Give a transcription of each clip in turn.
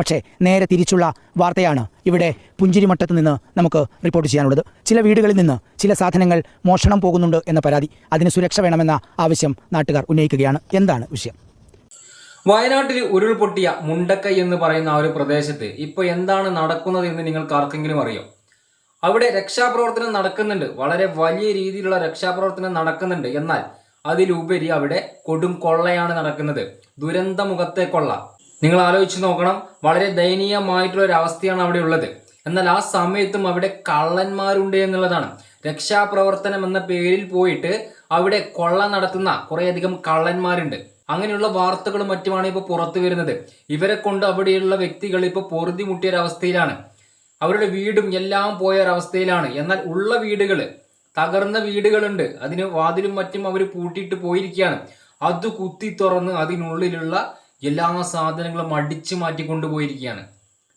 പക്ഷേ നേരെ തിരിച്ചുള്ള വാർത്തയാണ് ഇവിടെ പുഞ്ചിരിമട്ടത്ത് നിന്ന് നമുക്ക് റിപ്പോർട്ട് ചെയ്യാനുള്ളത്. ചില വീടുകളിൽ നിന്ന് ചില സാധനങ്ങൾ മോഷണം പോകുന്നുണ്ട് എന്ന പരാതി അതിന് സുരക്ഷ വേണമെന്ന ആവശ്യം നാട്ടുകാർ ഉന്നയിക്കുകയാണ്. എന്താണ് വിഷയം? വയനാട്ടിൽ ഉരുൾപൊട്ടിയ മുണ്ടക്കൈ എന്ന് പറയുന്ന ആ ഒരു പ്രദേശത്ത് ഇപ്പൊ എന്താണ് നടക്കുന്നത് എന്ന് നിങ്ങൾക്ക് ആർക്കെങ്കിലും അറിയോ? അവിടെ രക്ഷാപ്രവർത്തനം നടക്കുന്നുണ്ട്. വളരെ വലിയ രീതിയിലുള്ള രക്ഷാപ്രവർത്തനം നടക്കുന്നുണ്ട്. എന്നാൽ അതിലുപരി അവിടെ കൊടും കൊള്ളയാണ് നടക്കുന്നത്. ദുരന്തമുഖത്തെ കൊള്ള. നിങ്ങൾ ആലോചിച്ച് നോക്കണം. വളരെ ദയനീയമായിട്ടുള്ള ഒരു അവസ്ഥയാണ് അവിടെ ഉള്ളത്. എന്നാൽ ആ സമയത്തും അവിടെ കള്ളന്മാരുണ്ട് എന്നുള്ളതാണ്. രക്ഷാപ്രവർത്തനം എന്ന പേരിൽ പോയിട്ട് അവിടെ കൊള്ള നടത്തുന്ന കുറേയധികം കള്ളന്മാരുണ്ട്. അങ്ങനെയുള്ള വാർത്തകളും മറ്റുമാണ് ഇപ്പോൾ പുറത്തു വരുന്നത്. ഇവരെ കൊണ്ട് അവിടെയുള്ള വ്യക്തികൾ ഇപ്പോൾ പൊറുതി മുട്ടിയ ഒരവസ്ഥയിലാണ്. അവരുടെ വീടും എല്ലാം പോയ ഒരവസ്ഥയിലാണ്. എന്നാൽ ഉള്ള വീടുകൾ തകർന്ന വീടുകളുണ്ട്. അതിന് വാതിലും മറ്റും അവർ പൂട്ടിയിട്ട് പോയിരിക്കുകയാണ്. അത് കുത്തി തുറന്ന് അതിനുള്ളിലുള്ള എല്ലാ സാധനങ്ങളും അടിച്ചു മാറ്റി കൊണ്ടുപോയിരിക്കുകയാണ്.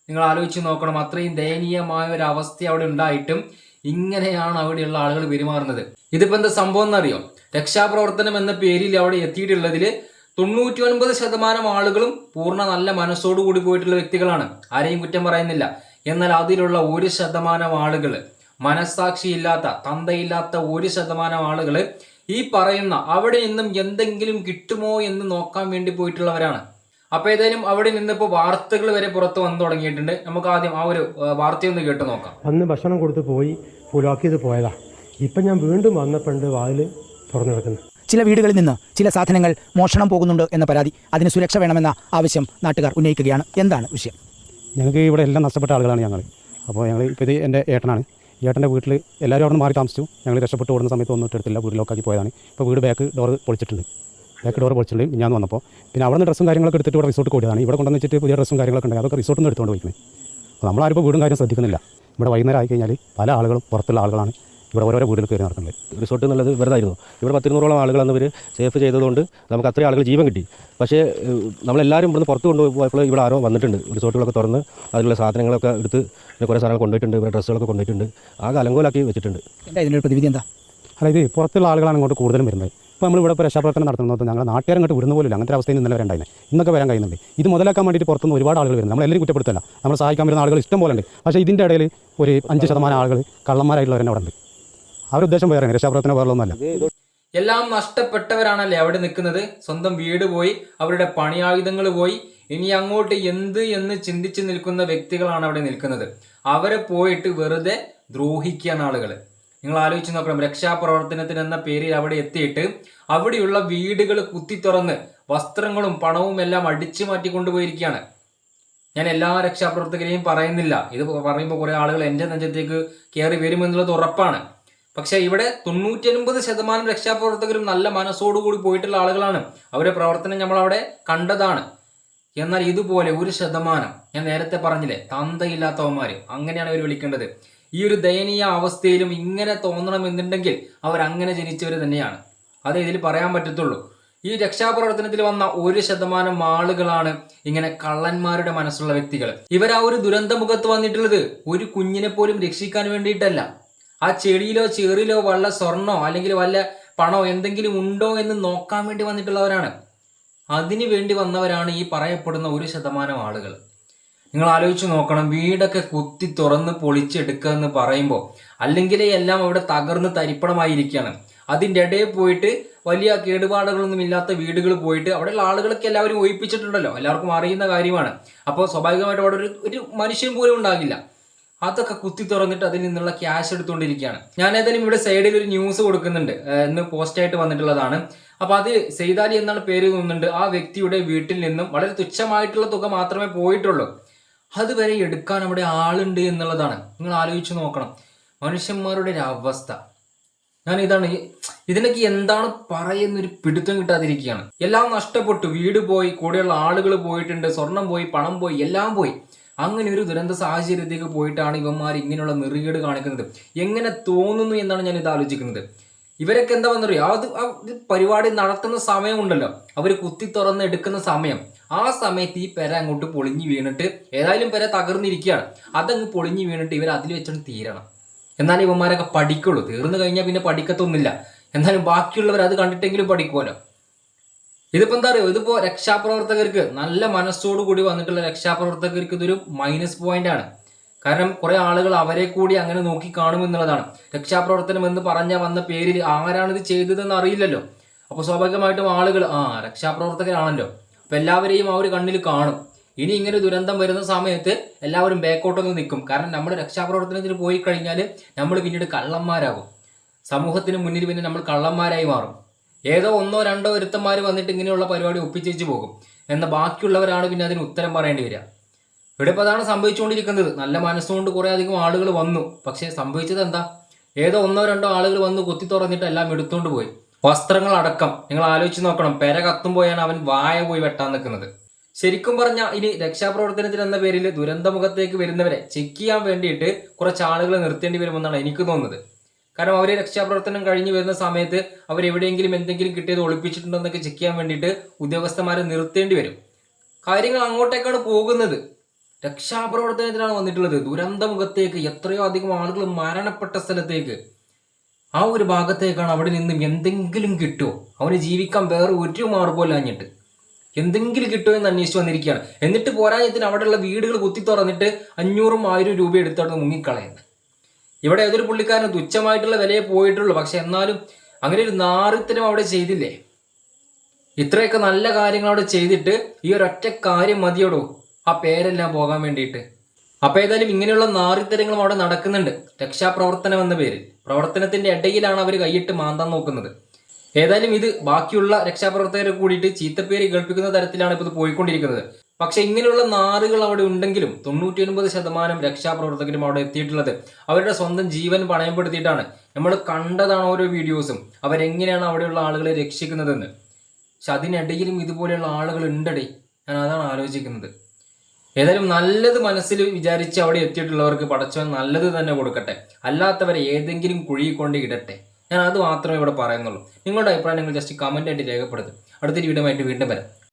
നിങ്ങൾ ആലോചിച്ച് നോക്കണം അത്രയും ദയനീയമായ ഒരു അവസ്ഥ അവിടെ ഉണ്ടായിട്ടും ഇങ്ങനെയാണ് അവിടെയുള്ള ആളുകൾ പെരുമാറുന്നത്. ഇതിപ്പോ എന്താ സംഭവം എന്നറിയോ? രക്ഷാപ്രവർത്തനം എന്ന പേരിൽ അവിടെ എത്തിയിട്ടുള്ളതിൽ തൊണ്ണൂറ്റി ഒൻപത് ശതമാനം ആളുകളും പൂർണ നല്ല മനസ്സോടുകൂടി പോയിട്ടുള്ള വ്യക്തികളാണ്. ആരെയും കുറ്റം പറയുന്നില്ല. എന്നാൽ അതിലുള്ള ഒരു ശതമാനം ആളുകൾ മനസ്സാക്ഷിയില്ലാത്ത തന്തയില്ലാത്ത ഒരു ശതമാനം ആളുകൾ ഈ പറയുന്ന അവിടെ നിന്നും എന്തെങ്കിലും കിട്ടുമോ എന്ന് നോക്കാൻ വേണ്ടി പോയിട്ടുള്ളവരാണ്. അപ്പൊ ഏതായാലും അവിടെ നിന്നിപ്പോ വാർത്തകൾ വരെ പുറത്ത് വന്നു തുടങ്ങിയിട്ടുണ്ട്. നമുക്ക് ആദ്യം ആ ഒരു വാർത്ത വാർത്തയൊന്ന് കേട്ട് നോക്കാം. അന്ന് ഭക്ഷണം കൊടുത്ത് പോയി പുലാക്കിയത് പോയതാ. ഇപ്പൊ ഞാൻ വീണ്ടും വന്നപ്പോണ്ട് വാതിൽ തുറന്നു കിടക്കുന്നു. ചില വീടുകളിൽ നിന്ന് ചില സാധനങ്ങൾ മോഷണം പോകുന്നുണ്ട് എന്ന പരാതി അതിന് സുരക്ഷ വേണമെന്ന ആവശ്യം നാട്ടുകാർ ഉന്നയിക്കുകയാണ്. എന്താണ് വിഷയം? ഞങ്ങൾക്ക് ഇവിടെ എല്ലാം നഷ്ടപ്പെട്ട ആളുകളാണ് ഞങ്ങൾ അപ്പോൾ ഞങ്ങൾ ഇപ്പോൾ ഇത് എന്റെ ഏട്ടനാണ്. ഏട്ടന്റെ വീട്ടിൽ എല്ലാവരും അവിടെ മാറി താമസിച്ചു. ഞങ്ങൾ രക്ഷപ്പെട്ട് ഓടുന്ന സമയത്ത് ഒന്നും ഇട്ടെടുത്തില്ല. വീട് ലോക്കാക്കി പോയതാണ്. ഇപ്പോൾ വീട് ബാക്ക് ഡോർ പൊളിച്ചിട്ടുണ്ട്. ബാക്ക് ഡോർ പൊളിച്ചിട്ടുണ്ട് ഞാൻ വന്നപ്പോൾ. പിന്നെ അവിടെ നിന്ന് ഡ്രസ്സും കാര്യങ്ങളൊക്കെ എടുത്തിട്ട് ഇവിടെ റിസോർട്ട് കൂടിയതാണ്. ഇവിടെ കൊണ്ടുവന്ന് വെച്ചിട്ട് പുതിയ ഡ്രസ്സും കാര്യങ്ങളൊക്കെ ഉണ്ടായി അതൊക്കെ റിസോർട്ടിൽ നിന്ന് എടുത്തുകൊണ്ട് പോയിക്കുന്നത് അപ്പോൾ നമ്മളാരും ഇപ്പോൾ വീടും കാര്യം ശ്രദ്ധിക്കുന്നില്ല. ഇവിടെ വൈകുന്നേരം ആയി കഴിഞ്ഞാൽ പല ആളുകളും പുറത്തുള്ള ആളുകളാണ് ഇവിടെ ഓരോരോ വീടുകൾ കയറി നടക്കുന്നത്. റിസോർട്ട് എന്നുള്ളത് വെറുതെ ആയിരുന്നു ഇവിടെ പത്തിരുന്നൂറോളം ആളുകൾ അന്ന് ഇവർ സേഫ് ചെയ്തതുകൊണ്ട് നമുക്ക് അത്രയും ആളുകൾ ജീവൻ കിട്ടി. പക്ഷേ നമ്മളെല്ലാവരും ഇവിടുന്ന് പുറത്ത് കൊണ്ടുപോയപ്പോൾ ഇവിടെ ആരോ വന്നിട്ടുണ്ട്. റിസോർട്ടുകളൊക്കെ തുറന്ന് അതിലുള്ള സാധനങ്ങളൊക്കെ എടുത്ത് പിന്നെ കുറേ സാധനങ്ങൾ കൊണ്ടുപോയിട്ടുണ്ട്. ഇവിടെ ഡ്രസ്സുകളൊക്കെ കൊണ്ടുപോയിട്ടുണ്ട്. ആകെ അലങ്കോലാക്കി വെച്ചിട്ടുണ്ട്. എന്താ ഇതിനൊരു പ്രതിവിധി എന്താ? അതായത് ഇത് പുറത്തുള്ള ആളുകളാണ് ഇങ്ങോട്ട് കൂടുതലും വരുന്നത്. ഇപ്പോൾ നമ്മൾ ഇവിടെ രക്ഷാപ്രവർത്തനം നടത്തുന്നത് ഞങ്ങൾ നാട്ടുകാരും അങ്ങോട്ട് വിടുന്ന പോലും അങ്ങനത്തെ അവസ്ഥയിൽ നിന്നല്ല ഉണ്ടായിരുന്നു ഇന്നൊക്കെ വരാൻ കഴിയുന്നുണ്ട്. ഇത് മുതലാക്കാൻ വേണ്ടിയിട്ട് പുറത്തുനിന്ന് ഒരുപാട് ആളുകൾ വരുന്നത് നമ്മളെല്ലാവരും കുറ്റപ്പെടുത്തല്ല. നമ്മൾ സഹായിക്കാൻ വരുന്ന ആളുകൾ ഇഷ്ടം പോലെ ഉണ്ട്. പക്ഷേ ഇതിന്റെ ഇടയിൽ ഒരു അഞ്ച് ശതമാനം ആളുകൾ കള്ളന്മാരായിട്ടുള്ളവർ തന്നെ അവിടെ ഉണ്ട് അവരുടെ ഉദ്ദേശം വേറെ രക്ഷാപ്രവർത്തനം വേറെ ഒന്നുമല്ല. എല്ലാം നഷ്ടപ്പെട്ടവരാണല്ലേ അവിടെ നിൽക്കുന്നത്? സ്വന്തം വീട് പോയി അവരുടെ പണിയായുധങ്ങൾ പോയി ഇനി അങ്ങോട്ട് എന്ത് എന്ന് ചിന്തിച്ച് നിൽക്കുന്ന വ്യക്തികളാണ് അവിടെ നിൽക്കുന്നത്. അവരെ പോയിട്ട് വെറുതെ ദ്രോഹിക്കാൻ ആളുകൾ നിങ്ങൾ ആലോചിച്ച് നോക്കണം. രക്ഷാപ്രവർത്തനത്തിന് എന്ന പേരിൽ അവിടെ എത്തിയിട്ട് അവിടെയുള്ള വീടുകൾ കുത്തി തുറന്ന് വസ്ത്രങ്ങളും പണവും എല്ലാം അടിച്ചു മാറ്റി കൊണ്ടുപോയിരിക്കുകയാണ്. ഞാൻ എല്ലാ രക്ഷാപ്രവർത്തകരെയും പറയുന്നില്ല. ഇത് പറയുമ്പോൾ കുറേ ആളുകൾ എന്റെ നെഞ്ചത്തേക്ക് കയറി വരുമെന്നുള്ളത് ഉറപ്പാണ്. പക്ഷെ ഇവിടെ തൊണ്ണൂറ്റി ഒൻപത് ശതമാനം രക്ഷാപ്രവർത്തകരും നല്ല മനസ്സോടുകൂടി പോയിട്ടുള്ള ആളുകളാണ്. അവരുടെ പ്രവർത്തനം നമ്മൾ അവിടെ കണ്ടതാണ്. എന്നാൽ ഇതുപോലെ ഒരു ശതമാനം ഞാൻ നേരത്തെ പറഞ്ഞില്ലേ തന്തയില്ലാത്തവന്മാര്. അങ്ങനെയാണ് അവർ വിളിക്കേണ്ടത്. ഈ ഒരു ദയനീയ അവസ്ഥയിലും ഇങ്ങനെ തോന്നണമെന്നുണ്ടെങ്കിൽ അവർ അങ്ങനെ ജനിച്ചവർ തന്നെയാണ്. അതേ ഇതിൽ പറയാൻ പറ്റത്തുള്ളൂ. ഈ രക്ഷാപ്രവർത്തനത്തിൽ വന്ന ഒരു ശതമാനം ആളുകളാണ് ഇങ്ങനെ കള്ളന്മാരുടെ മനസ്സുള്ള വ്യക്തികൾ. ഇവർ ആ ഒരു ദുരന്തമുഖത്ത് വന്നിട്ടുള്ളത്. ഒരു കുഞ്ഞിനെ പോലും രക്ഷിക്കാൻ വേണ്ടിയിട്ടല്ല. ആ ചെടിയിലോ ചേറിലോ വല്ല സ്വർണോ അല്ലെങ്കിൽ വല്ല പണോ എന്തെങ്കിലും ഉണ്ടോ എന്ന് നോക്കാൻ വേണ്ടി വന്നിട്ടുള്ളവരാണ്. അതിനു വേണ്ടി വന്നവരാണ് ഈ പറയപ്പെടുന്ന ഒരു ശതമാനം ആളുകൾ. നിങ്ങൾ ആലോചിച്ച് നോക്കണം വീടൊക്കെ കുത്തി തുറന്ന് പൊളിച്ചെടുക്കുക എന്ന് പറയുമ്പോൾ അല്ലെങ്കിൽ എല്ലാം അവിടെ തകർന്ന് തരിപ്പണമായിരിക്കുകയാണ് അതിന്റെ ഇടയിൽ പോയിട്ട് വലിയ കേടുപാടുകളൊന്നും ഇല്ലാത്ത വീടുകൾ പോയിട്ട് അവിടെയുള്ള ആളുകളൊക്കെ എല്ലാവരും ഒഴിപ്പിച്ചിട്ടുണ്ടല്ലോ. എല്ലാവർക്കും അറിയുന്ന കാര്യമാണ്. അപ്പോൾ സ്വാഭാവികമായിട്ട് അവിടെ ഒരു ഒരു മനുഷ്യൻ പോലും ഉണ്ടാകില്ല. അതൊക്കെ കുത്തി തുറന്നിട്ട് അതിൽ നിന്നുള്ള ക്യാഷ് എടുത്തുകൊണ്ടിരിക്കുകയാണ്. ഞാൻ ഏതായാലും ഇവിടെ സൈഡിൽ ഒരു ന്യൂസ് കൊടുക്കുന്നുണ്ട്. എന്ന് പോസ്റ്റായിട്ട് വന്നിട്ടുള്ളതാണ്. അപ്പോൾ അത് സെയ്താലി എന്നാണ് പേര് തോന്നുന്നുണ്ട്. ആ വ്യക്തിയുടെ വീട്ടിൽ നിന്നും വളരെ തുച്ഛമായിട്ടുള്ള തുക മാത്രമേ പോയിട്ടുള്ളൂ. അതുവരെ എടുക്കാൻ അവിടെ ആളുണ്ട് എന്നുള്ളതാണ്. നിങ്ങൾ ആലോചിച്ച് നോക്കണം. മനുഷ്യന്മാരുടെ ഒരു അവസ്ഥ ഞാൻ ഇതാണ് ഇതിനൊക്കെ എന്താണ് പറയുന്നൊരു പിടുത്തം കിട്ടാതിരിക്കുകയാണ്. എല്ലാം നഷ്ടപ്പെട്ടു. വീട് പോയി കൂടെയുള്ള ആളുകൾ പോയിട്ടുണ്ട് സ്വർണം പോയി പണം പോയി എല്ലാം പോയി. അങ്ങനെ ഒരു ദുരന്ത സാഹചര്യത്തിലേക്ക് പോയിട്ടാണ് ഇവന്മാർ ഇങ്ങനെയുള്ള നെറുകേട് കാണിക്കുന്നത്. എങ്ങനെ തോന്നുന്നു എന്നാണ് ഞാൻ ഇത് ആലോചിക്കുന്നത്. ഇവരൊക്കെ എന്താ വന്നറിയോ? അത് പരിപാടി നടത്തുന്ന സമയമുണ്ടല്ലോ. അവർ കുത്തി തുറന്ന് എടുക്കുന്ന സമയം. ആ സമയത്ത് ഈ പെര അങ്ങോട്ട് പൊളിഞ്ഞു വീണിട്ട് ഏതായാലും പെര തകർന്നിരിക്കുകയാണ്. അതങ്ങ് പൊളിഞ്ഞു വീണിട്ട് ഇവർ അതിൽ വെച്ചാണ് തീരണം. എന്നാലും ഇവന്മാരൊക്കെ പഠിക്കുള്ളൂ. തീർന്നു കഴിഞ്ഞാൽ പിന്നെ പഠിക്കത്തൊന്നുമില്ല. എന്നാലും ബാക്കിയുള്ളവർ അത് കണ്ടിട്ടെങ്കിലും പഠിക്കുമല്ലോ. ഇതിപ്പോ എന്താ പറയുക ഇതിപ്പോ രക്ഷാപ്രവർത്തകർക്ക് നല്ല മനസ്സോടു കൂടി വന്നിട്ടുള്ള രക്ഷാപ്രവർത്തകർക്ക് ഇതൊരു മൈനസ് പോയിന്റ് ആണ്. കാരണം കുറേ ആളുകൾ അവരെ കൂടി അങ്ങനെ നോക്കി കാണുമെന്നുള്ളതാണ്. രക്ഷാപ്രവർത്തനം എന്ന് പറഞ്ഞ വന്ന പേരിൽ ആരാണിത് ചെയ്തതെന്ന് അറിയില്ലല്ലോ. അപ്പോൾ സ്വാഭാവികമായിട്ടും ആളുകൾ ആ രക്ഷാപ്രവർത്തകരാണല്ലോ. അപ്പൊ എല്ലാവരെയും ആ ഒരു കണ്ണിൽ കാണും. ഇനി ഇങ്ങനെ ദുരന്തം വരുന്ന സമയത്ത് എല്ലാവരും ബാക്കോട്ടൊന്ന് നിൽക്കും. കാരണം നമ്മൾ രക്ഷാപ്രവർത്തനത്തിൽ പോയി കഴിഞ്ഞാൽ നമ്മൾ പിന്നീട് കള്ളന്മാരാകും. സമൂഹത്തിന് മുന്നിൽ പിന്നെ നമ്മൾ കള്ളന്മാരായി മാറും. ഏതോ ഒന്നോ രണ്ടോ ഒരുത്തന്മാർ വന്നിട്ട് ഇങ്ങനെയുള്ള പരിപാടി ഒപ്പിച്ചേച്ച് പോകും. എന്നാൽ ബാക്കിയുള്ളവരാണ് പിന്നെ അതിന് ഉത്തരം പറയേണ്ടി വരിക. ഇവിടെ ഇപ്പോൾ അതാണ് സംഭവിച്ചുകൊണ്ടിരിക്കുന്നത്. നല്ല മനസ്സുകൊണ്ട് കുറേ അധികം ആളുകൾ വന്നു. പക്ഷേ സംഭവിച്ചത് എന്താ? ഏതോ ഒന്നോ രണ്ടോ ആളുകൾ വന്ന് കുത്തി തുറന്നിട്ട് എല്ലാം എടുത്തുകൊണ്ട് പോയി. വസ്ത്രങ്ങളടക്കം. നിങ്ങൾ ആലോചിച്ച് നോക്കണം. പെര കത്തുമ്പോഴാണ് അവൻ വായ പോയി വെട്ടാൻ നിൽക്കുന്നത്. ശരിക്കും പറഞ്ഞാൽ ഇനി രക്ഷാപ്രവർത്തനത്തിൽ എന്ന പേരിൽ ദുരന്തമുഖത്തേക്ക് വരുന്നവരെ ചെക്ക് ചെയ്യാൻ വേണ്ടിയിട്ട് കുറച്ച് ആളുകൾ നിർത്തേണ്ടി വരുമെന്നാണ് എനിക്ക് തോന്നുന്നത്. കാരണം അവർ രക്ഷാപ്രവർത്തനം കഴിഞ്ഞ് വരുന്ന സമയത്ത് അവർ എവിടെയെങ്കിലും എന്തെങ്കിലും കിട്ടിയത് ഒളിപ്പിച്ചിട്ടുണ്ടോ എന്നൊക്കെ ചെക്ക് ചെയ്യാൻ വേണ്ടിയിട്ട് ഉദ്യോഗസ്ഥന്മാരെ നിർത്തേണ്ടി വരും. കാര്യങ്ങൾ അങ്ങോട്ടേക്കാണ് പോകുന്നത്. രക്ഷാപ്രവർത്തനത്തിനാണ് വന്നിട്ടുള്ളത്. ദുരന്തമുഖത്തേക്ക് എത്രയോ അധികം ആളുകൾ മരണപ്പെട്ട സ്ഥലത്തേക്ക്. ആ ഒരു ഭാഗത്തേക്കാണ് അവിടെ നിന്നും എന്തെങ്കിലും കിട്ടുമോ അവന് ജീവിക്കാൻ വേറെ ഒരു മാർഗമില്ലാഞ്ഞിട്ട് എന്തെങ്കിലും കിട്ടുമോ എന്ന് അന്വേഷിച്ച് വന്നിരിക്കുകയാണ്. എന്നിട്ട് പോരാഞ്ഞത്തിന് അവിടെയുള്ള വീടുകൾ കുത്തി തുറന്നിട്ട് അഞ്ഞൂറും ആയിരം രൂപ എടുത്തോട്ട് മുങ്ങിക്കളയുന്നത് ഇവിടെ ഏതൊരു പുള്ളിക്കാരന് തുച്ഛമായിട്ടുള്ള വിലയെ പോയിട്ടുള്ളൂ. പക്ഷെ എന്നാലും അങ്ങനെ ഒരു നാറിത്തരം അവിടെ ചെയ്തില്ലേ? ഇത്രയൊക്കെ നല്ല കാര്യങ്ങൾ അവിടെ ചെയ്തിട്ട് ഈ ഒരൊറ്റ കാര്യം മതിയോടോ? ആ പേരെല്ലാം പോകാൻ വേണ്ടിയിട്ട്. അപ്പോൾ ഏതായാലും ഇങ്ങനെയുള്ള നാറിത്തരങ്ങളും അവിടെ നടക്കുന്നുണ്ട്. രക്ഷാപ്രവർത്തനം എന്ന പേരിൽ. പ്രവർത്തനത്തിന്റെ ഇടയിലാണ് അവർ കൈയിട്ട് മാന്താൻ നോക്കുന്നത്. ഏതായാലും ഇത് ബാക്കിയുള്ള രക്ഷാപ്രവർത്തകരെ കൂടിയിട്ട് ചീത്തപ്പേര് കേൾപ്പിക്കുന്ന തരത്തിലാണ് ഇപ്പോൾ ഇത് പോയിക്കൊണ്ടിരിക്കുന്നത്. പക്ഷെ ഇങ്ങനെയുള്ള നാറുകൾ അവിടെ ഉണ്ടെങ്കിലും തൊണ്ണൂറ്റി ഒൻപത് ശതമാനം രക്ഷാപ്രവർത്തകരും അവിടെ എത്തിയിട്ടുള്ളത് അവരുടെ സ്വന്തം ജീവൻ പണയപ്പെടുത്തിയിട്ടാണ്. നമ്മൾ കണ്ടതാണ് ഓരോ വീഡിയോസും. അവരെങ്ങനെയാണ് അവിടെയുള്ള ആളുകളെ രക്ഷിക്കുന്നതെന്ന്. പക്ഷെ അതിനിടയിലും ഇതുപോലെയുള്ള ആളുകൾ ഉണ്ടടി. ഞാൻ അതാണ് ആലോചിക്കുന്നത്. ഏതായാലും നല്ലത് മനസ്സിൽ വിചാരിച്ച് അവിടെ എത്തിയിട്ടുള്ളവർക്ക് പടച്ചവൻ നല്ലത് തന്നെ കൊടുക്കട്ടെ. അല്ലാത്തവരെ ഏതെങ്കിലും കുഴി കൊണ്ട് ഇടട്ടെ. ഞാൻ അത് മാത്രമേ ഇവിടെ പറയുന്നുള്ളൂ. നിങ്ങളുടെ അഭിപ്രായം നിങ്ങൾ ജസ്റ്റ് കമന്റ് ആയിട്ട് രേഖപ്പെടുത്തും. അടുത്തൊരു വീഡിയോ ആയിട്ട് വീണ്ടും വരാം.